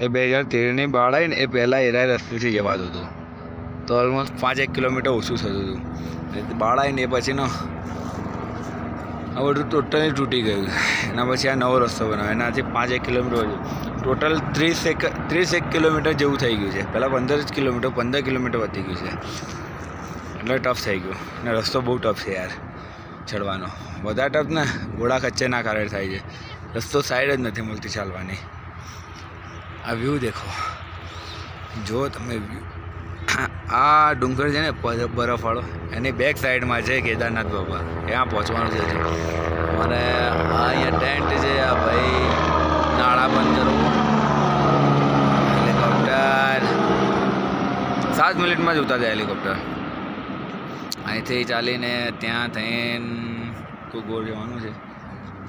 એ બે હજાર તેરની બાળ આવી ને એ પહેલાં એરા રસ્તેથી જવાતું હતું. તો ઓલમોસ્ટ પાંચ એક કિલોમીટર ઓછું થતું હતું. બાળ આવીને એ પછીનો આ બધું ટોટલી તૂટી ગયું. એના પછી આ નવો રસ્તો બનાવ્યો. એનાથી પાંચ એક કિલોમીટર વધુ ટોટલ ત્રીસ એક ત્રીસ એક કિલોમીટર જેવું થઈ ગયું છે. પહેલાં પંદર જ કિલોમીટર, પંદર કિલોમીટર વધી ગયું છે. એટલે ટફ થઈ ગયું. અને રસ્તો બહુ ટફ છે યાર, ચડવાનો. વધારે ટફ ને ઘોડા ખચ્ચેના કારણે થાય છે. રસ્તો સાઈડ જ નથી મળતી ચાલવાની. આ વ્યૂ દેખો. જો તમે વ્યૂ આ ડુંગર છે ને બરફવાળો એની બેક સાઈડમાં છે કેદારનાથ બાબા ત્યાં પહોંચવાનું છે. અને આ અહીંયા ટેન્ટ છે, આ ભાઈ નાળા બંદર. હેલિકોપ્ટર. સાત મિનિટમાં જ ઉતાર જાય હેલિકોપ્ટર. અહીંથી ચાલીને ત્યાં થઈને કુગોર જવાનું છે.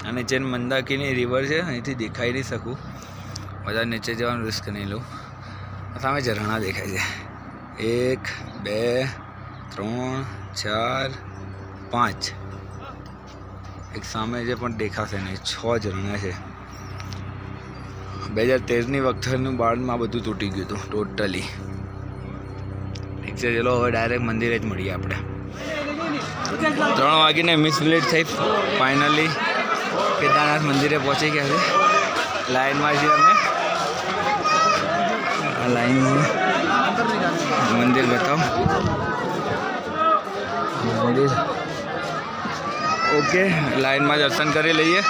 અને જેન મંદાકીની રિવર છે, અહીંથી દેખાઈ નહીં શકું. બધા નીચે જવાનું રિસ્ક નહીં લઉં. સામે ઝરણા દેખાય છે. એક, બે, ત્રણ, ચાર, પાંચ. એક સામે જે પણ દેખાશે નહીં છ ઝરણા છે. બે હજાર તેરની વખતનું બાળમાં બધું તૂટી ગયું હતું ટોટલી ઠીક છે, ચલો, હવે ડાયરેક્ટ મંદિરે જ મળીએ આપણે. ત્રણ વાગીને મિસ વિલેટ થઈ ફાઇનલી કેદારનાથ મંદિરે પહોંચી ગયા છે. લાઈનમાં છીએ અમે. આ લાઈન મંદિર બતાવો. મંદિર. ઓકે, લાઈનમાં દર્શન કરી લઈએ.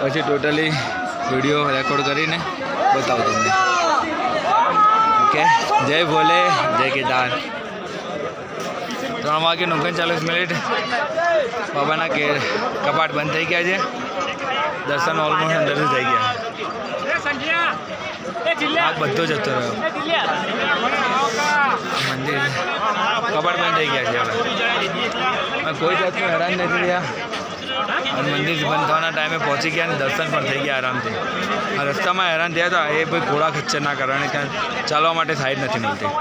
પછી ટોટલી વીડિયો રેકોર્ડ કરીને બતાવું તમને. ઓકે, જય ભોલે, જય કેદાર. ત્રણ વાગે ઓગણચાલીસ મિનિટ. બાબાના કે કપાટ બંધ થઈ ગયા છે. દર્શન ઓલમોસ્ટ અંદર જ થઈ ગયા. આ બધો જતો રહ્યો. મંદિર. કપાટ બંધ થઈ ગયા છે હવે. કોઈ જાતનું હેરાન નથી રહ્યા. મંદિર બંધ થવાના ટાઈમે પહોંચી ગયા અને દર્શન પણ થઈ ગયા આરામથી. રસ્તામાં હેરાન થયા હતા એ ભાઈ ઘોડા ખચ્ચરના કારણે ત્યાં ચાલવા માટે સાઈડ નથી મળતી.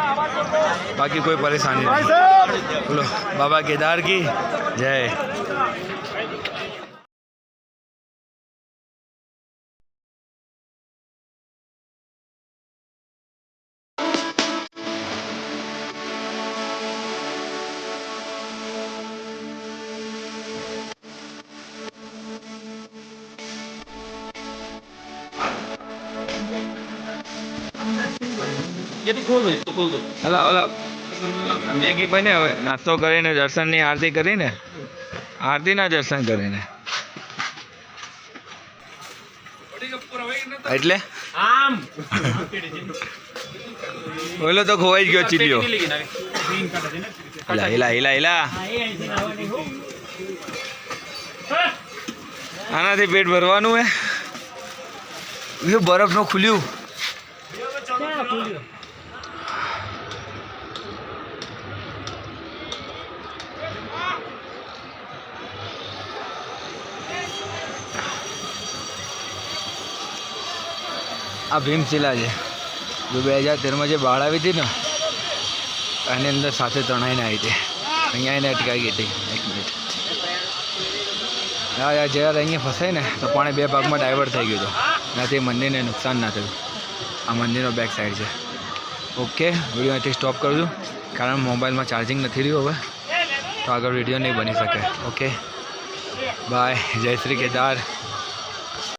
બાકી કોઈ પરેશાની નથી. બોલો બાબા કેદાર કી જય. હલા હલા. મેગી બને હવે. નાસ્તો કરીને દર્શનની આરતી કરીને આરતીના દર્શન કરીને. એટલે? આમ. ઓલો તો ખોવાઈ ગયો ચીલિયો હિલા હિલા હિલા. હિલા આનાથી પેટ ભરવાનું હે? બરફનું ખુલ્યું? આ ભીમશિલા છે. જો બે હજાર તેરમાં જે બાળ આવી હતી ને એની અંદર સાથે તણાઈને આવી હતી. અહીંયા એને અટકાઈ ગઈ હતી. એક મિનિટ. હા યાર જ્યારે અહીંયા ફસાય ને, તો પાણી બે ભાગમાં ડાયવર્ટ થઈ ગયું હતું. એનાથી મંદિરને નુકસાન ના થયું. આ મંદિરનો બેક સાઈડ છે. ઓકે વીડિયો અહીંથી સ્ટોપ કરું છું. કારણ મોબાઈલમાં ચાર્જિંગ નથી રહ્યું હવે. તો આગળ વીડિયો નહીં બની શકે. ઓકે બાય જય શ્રી કેદાર.